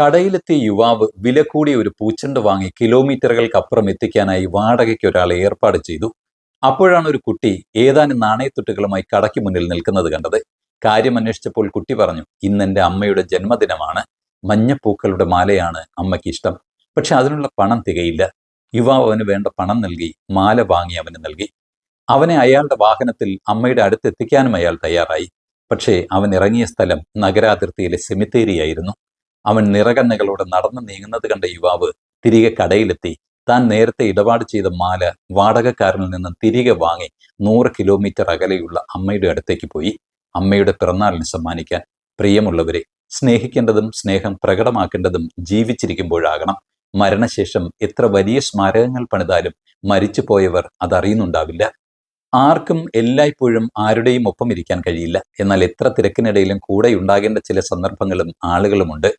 കടയിലെത്തിയ യുവാവ് വില കൂടിയ ഒരു പൂച്ചണ്ട് വാങ്ങി കിലോമീറ്ററുകൾക്കപ്പുറം എത്തിക്കാനായി വാടകയ്ക്ക് ഒരാളെ ഏർപ്പാട് ചെയ്തു. അപ്പോഴാണ് ഒരു കുട്ടി ഏതാനും നാണയത്തുട്ടുകളുമായി കടയ്ക്ക് മുന്നിൽ നിൽക്കുന്നത് കണ്ടത്. കാര്യം അന്വേഷിച്ചപ്പോൾ കുട്ടി പറഞ്ഞു ഇന്ന് എന്റെ അമ്മയുടെ ജന്മദിനമാണ്. മഞ്ഞപ്പൂക്കളുടെ മാലയാണ് അമ്മയ്ക്ക് ഇഷ്ടം പക്ഷെ അതിനുള്ള പണം തികയില്ല. യുവാവ് അവന് വേണ്ട പണം നൽകി മാല വാങ്ങി അവന് നൽകി. അവനെ അയാളുടെ വാഹനത്തിൽ അമ്മയുടെ അടുത്തെത്തിക്കാനും അയാൾ തയ്യാറായി. പക്ഷേ അവൻ ഇറങ്ങിയ സ്ഥലം നഗരാതിർത്തിയിലെ സെമിത്തേരിയായിരുന്നു. അവൻ നിറകണ്ണുകളോടെ നടന്നു നീങ്ങുന്നത് കണ്ട യുവാവ് തിരികെ കടയിലെത്തി. താൻ നേരത്തെ ഇടപാട് ചെയ്ത മാല വാടകക്കാരനിൽ നിന്ന് തിരികെ വാങ്ങി നൂറ് കിലോമീറ്റർ അകലെയുള്ള അമ്മയുടെ അടുത്തേക്ക് പോയി. അമ്മയുടെ പിറന്നാളിന് സമ്മാനിക്കാൻ പ്രിയമുള്ളവരെ സ്നേഹിക്കേണ്ടതും സ്നേഹം പ്രകടമാക്കേണ്ടതും ജീവിച്ചിരിക്കുമ്പോഴാകണം. മരണശേഷം എത്ര വലിയ സ്മാരകങ്ങൾ പണിതാലും മരിച്ചു പോയവർ അതറിയുന്നുണ്ടാവില്ല. ആർക്കും എല്ലായ്പ്പോഴും ആരുടെയും ഒപ്പം ഇരിക്കാൻ കഴിയില്ല. എന്നാൽ എത്ര തിരക്കിനിടയിലും കൂടെയുണ്ടാകേണ്ട ചില സന്ദർഭങ്ങളും ആളുകളുമുണ്ട്.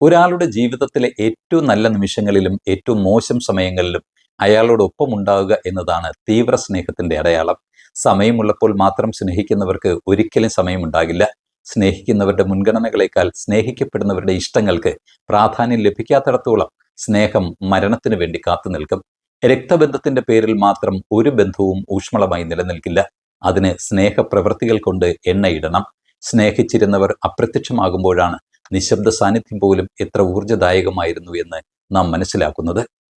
ഒരാളുടെ ജീവിതത്തിലെ ഏറ്റവും നല്ല നിമിഷങ്ങളിലും ഏറ്റവും മോശം സമയങ്ങളിലും അയാളോടൊപ്പം ഉണ്ടാവുക എന്നതാണ് തീവ്ര സ്നേഹത്തിന്റെ അടയാളം. സമയമുള്ളപ്പോൾ മാത്രം സ്നേഹിക്കുന്നവർക്ക് ഒരിക്കലും സമയമുണ്ടാകില്ല. സ്നേഹിക്കുന്നവരുടെ മുൻഗണനകളെക്കാൾ സ്നേഹിക്കപ്പെടുന്നവരുടെ ഇഷ്ടങ്ങൾക്ക് പ്രാധാന്യം ലഭിക്കാത്തിടത്തോളം സ്നേഹം മരണത്തിനു വേണ്ടി കാത്തു നിൽക്കും. രക്തബന്ധത്തിന്റെ പേരിൽ മാത്രം ഒരു ബന്ധവും ഊഷ്മളമായി നിലനിൽക്കില്ല. അതിന് സ്നേഹപ്രവൃത്തികൾ കൊണ്ട് എണ്ണയിടണം സ്നേഹിച്ചിരുന്നവർ അപ്രത്യക്ഷമാകുമ്പോഴാണ് നിശബ്ദ സാന്നിധ്യം പോലും എത്ര ഊർജദായകമായിരുന്നു എന്ന് നാം മനസ്സിലാക്കുന്നത്.